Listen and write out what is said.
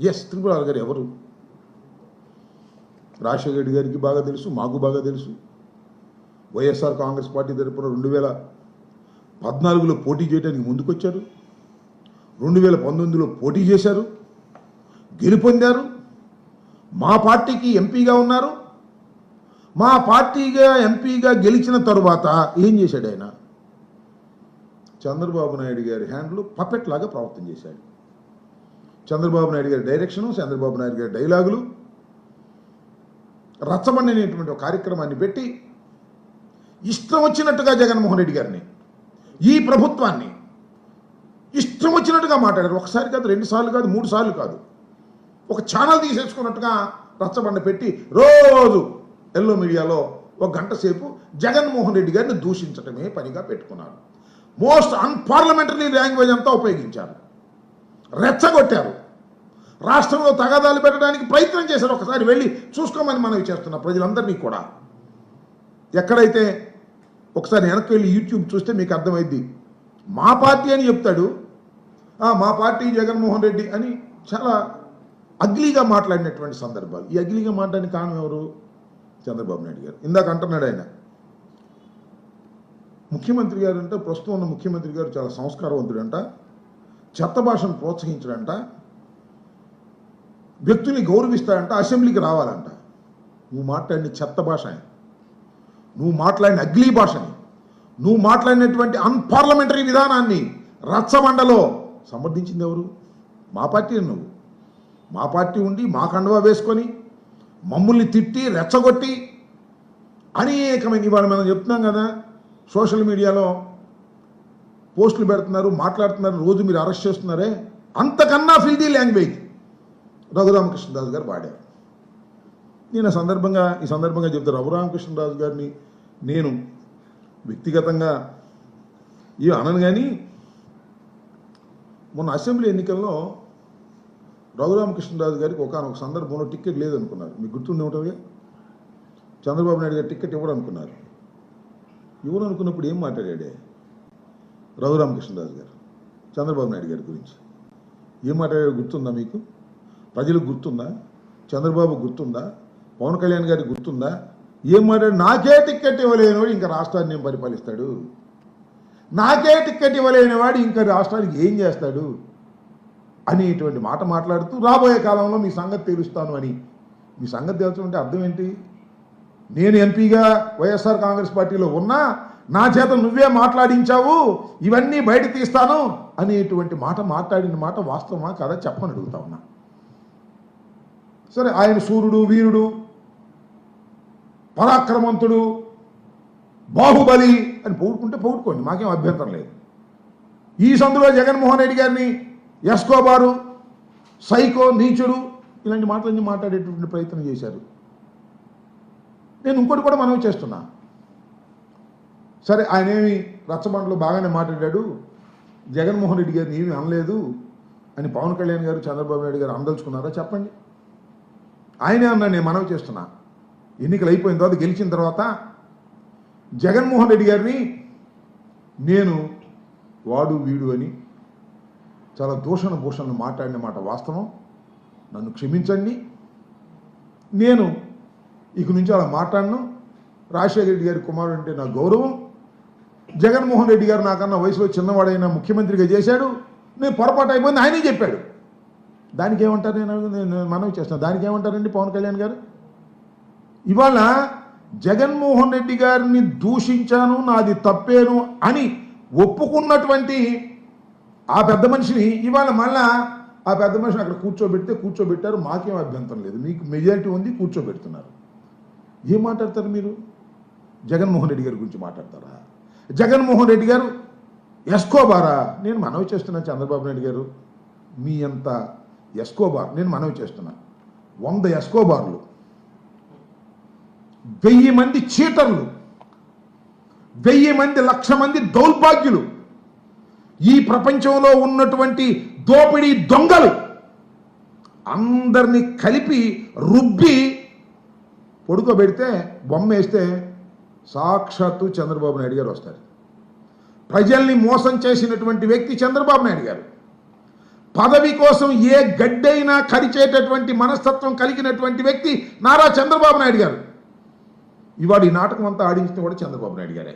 Yes త్రిపురారు గారు ఎవరు? రాజశేఖర రెడ్డి గారికి బాగా తెలుసు మాకు బాగా తెలుసు. వైఎస్ఆర్ కాంగ్రెస్ పార్టీ తరపున రెండు వేల పద్నాలుగులో పోటీ చేయడానికి ముందుకొచ్చారు. రెండు వేల పంతొమ్మిదిలో పోటీ చేశారు. గెలుపొందారు. మా పార్టీకి ఎంపీగా ఉన్నారు. మా పార్టీగా ఎంపీగా గెలిచిన తరువాత ఏం చేశాడు ఆయన? చంద్రబాబు నాయుడు గారి హ్యాండ్లు పపెట్ లాగా ప్రవర్తన చేశాడు. చంద్రబాబు నాయుడు గారి డైరెక్షను చంద్రబాబు నాయుడు గారి డైలాగులు రచ్చబండినటువంటి ఒక కార్యక్రమాన్ని పెట్టి ఇష్టం వచ్చినట్టుగా జగన్మోహన్ రెడ్డి గారిని ఈ ప్రభుత్వాన్ని ఇష్టం వచ్చినట్టుగా మాట్లాడారు. ఒకసారి కాదు రెండు సార్లు కాదు మూడు సార్లు కాదు. ఒక ఛానల్ తీసేసుకున్నట్టుగా రచ్చబండ పెట్టి రోజు ఎల్లో మీడియాలో ఒక గంట సేపు జగన్మోహన్ రెడ్డి గారిని దూషించటమే పనిగా పెట్టుకున్నారు. మోస్ట్ అన్పార్లమెంటరీ లాంగ్వేజ్ అంతా ఉపయోగించారు. రెచ్చగొట్టారు. రాష్ట్రంలో తగాదాలు పెట్టడానికి ప్రయత్నం చేశారు. ఒకసారి వెళ్ళి చూసుకోమని మనవి చేస్తున్న ప్రజలందరినీ కూడా. ఎక్కడైతే ఒకసారి వెనక్కి వెళ్ళి యూట్యూబ్ చూస్తే మీకు అర్థమైద్ది. మా పార్టీ అని చెప్తాడు. మా పార్టీ జగన్మోహన్ రెడ్డి అని చాలా అగ్లీగా మాట్లాడినటువంటి సందర్భాలు. ఈ అగ్లీగా మాట్లాడిన కారణం ఎవరు? చంద్రబాబు నాయుడు గారు. ఇందాక అంటున్నాడు ఆయన. ముఖ్యమంత్రి గారు అంటే ప్రస్తుతం ఉన్న ముఖ్యమంత్రి గారు చాలా సంస్కారవంతుడంట. చెత్త భాషను ప్రోత్సహించడంట వ్యక్తుల్ని గౌరవిస్తాడంట అసెంబ్లీకి రావాలంట. నువ్వు మాట్లాడిన చెత్త భాష నువ్వు మాట్లాడిన అగ్లీ భాషని నువ్వు మాట్లాడినటువంటి అన్పార్లమెంటరీ విధానాన్ని రచ్చబండలో సమర్థించింది ఎవరు? మా పార్టీ నువ్వు. మా పార్టీ ఉండి మా కండువా వేసుకొని మమ్మల్ని తిట్టి రెచ్చగొట్టి అనేకమైన ఇవాళ మనం చెప్తున్నాం కదా సోషల్ మీడియాలో పోస్టులు పెడుతున్నారు మాట్లాడుతున్నారు రోజు మీరు అరెస్ట్ చేస్తున్నారే? అంతకన్నా ఫిల్దీ లాంగ్వేజ్ రఘురామకృష్ణరాజు గారు వాడారు. నేను సందర్భంగా ఈ సందర్భంగా చెప్తే రఘురామకృష్ణరాజు గారిని నేను వ్యక్తిగతంగా ఇవి అనను కానీ మొన్న అసెంబ్లీ ఎన్నికల్లో రఘురామకృష్ణరాజు గారికి ఒకనొక సందర్భంలో టికెట్ లేదనుకున్నారు. మీకు గుర్తుండే ఉంటుందిగా? చంద్రబాబు నాయుడు గారు టికెట్ ఇవ్వడం అనుకున్నారు అనుకున్నప్పుడు ఏం మాట్లాడాడే? రఘురామకృష్ణరాజు గారు చంద్రబాబు నాయుడు గారి గురించి. ఏం మాట్లాడాడు గుర్తుందా మీకు? ప్రజలకు గుర్తుందా? చంద్రబాబు గుర్తుందా? పవన్ కళ్యాణ్ గారికి గుర్తుందా? ఏం మాట్లాడు నాకే టికెట్ ఇవ్వలేనివాడు ఇంకా రాష్ట్రాన్ని ఏం పరిపాలిస్తాడు? నాకే టికెట్ ఇవ్వలేనివాడు ఇంకా రాష్ట్రానికి ఏం చేస్తాడు? అనేటువంటి మాట మాట్లాడుతూ రాబోయే కాలంలో మీ సంగతి తెలుస్తాను అని. మీ సంగతి తెలుసుకుంటే అర్థం ఏంటి? నేను ఎంపీగా వైఎస్ఆర్ కాంగ్రెస్ పార్టీలో ఉన్నా నా చేత నువ్వే మాట్లాడించావు ఇవన్నీ బయట తీస్తాను అనేటువంటి మాట మాట్లాడిన మాట వాస్తవమా కదా చెప్పని అడుగుతా ఉన్నా. సరే ఆయన సూర్యుడు వీరుడు పరాక్రమంతుడు బాహుబలి అని పోగొట్టుకుంటే పొగుడుకోండి మాకేం అభ్యంతరం లేదు. ఈ సందులో జగన్మోహన్ రెడ్డి గారిని ఎస్కోబారు సైకో నీచుడు ఇలాంటి మాటలన్నీ మాట్లాడేటువంటి ప్రయత్నం చేశారు. నేను ఇంకోటి కూడా మనం చేస్తున్నా. సరే ఆయన ఏమి రచ్చబండలో బాగానే మాట్లాడాడు. జగన్మోహన్ రెడ్డి గారిని ఏమీ అనలేదు అని పవన్ కళ్యాణ్ గారు చంద్రబాబు నాయుడు గారు అందలుచుకున్నారా? చెప్పండి. ఆయనే అన్నా నేను మనవి చేస్తున్నా. ఎన్నికలు అయిపోయిన తర్వాత గెలిచిన తర్వాత జగన్మోహన్ రెడ్డి గారిని నేను వాడు వీడు అని చాలా దూషణ భూషణలు మాట్లాడిన మాట వాస్తవం. నన్ను క్షమించండి. నేను ఇక నుంచి అలా మాట్లాడను. రాజశేఖర రెడ్డి గారి కుమారుడు అంటే నా గౌరవం. జగన్మోహన్ రెడ్డి గారు నాకన్నా వయసులో చిన్నవాడైన ముఖ్యమంత్రిగా చేశాడు. నేను పొరపాటు అయిపోయింది ఆయనే చెప్పాడు. దానికి ఏమంటారు నేను నేను మనవి చేస్తాను దానికి ఏమంటారండి పవన్ కళ్యాణ్ గారు? ఇవాళ జగన్మోహన్ రెడ్డి గారిని దూషించాను నాది తప్పేను అని ఒప్పుకున్నటువంటి ఆ పెద్ద మనిషిని ఇవాళ మళ్ళా ఆ పెద్ద మనిషిని అక్కడ కూర్చోబెడితే కూర్చోబెట్టారు. మాకేం అభ్యంతరం లేదు. మీకు మెజారిటీ ఉంది కూర్చోబెడుతున్నారు. ఏం మాట్లాడతారు మీరు? జగన్మోహన్ రెడ్డి గారి గురించి మాట్లాడతారా? జగన్మోహన్ రెడ్డి గారు ఎస్కోబారా? నేను మనవి చేస్తున్నాను చంద్రబాబు నాయుడు గారు. మీ అంత ఎస్కోబార్ నేను మనవి చేస్తున్నా. వంద ఎస్కోబార్లు. వెయ్యి మంది చీటర్లు. వెయ్యి మంది లక్ష మంది దౌర్భాగ్యులు. ఈ ప్రపంచంలో ఉన్నటువంటి దోపిడీ దొంగలు. అందరినీ కలిపి రుబ్బి పొడుకోబెడితే బొమ్మ వేస్తే సాక్షాత్తు చంద్రబాబు నాయుడు గారు వస్తారు. ప్రజల్ని మోసం చేసినటువంటి వ్యక్తి చంద్రబాబు నాయుడు గారు. పదవి కోసం ఏ గడ్డైనా కరిచేటటువంటి మనస్తత్వం కలిగినటువంటి వ్యక్తి నారా చంద్రబాబు నాయుడు గారు. ఇవాడు ఈ నాటకం అంతా ఆడించిన కూడా చంద్రబాబు నాయుడు గారే.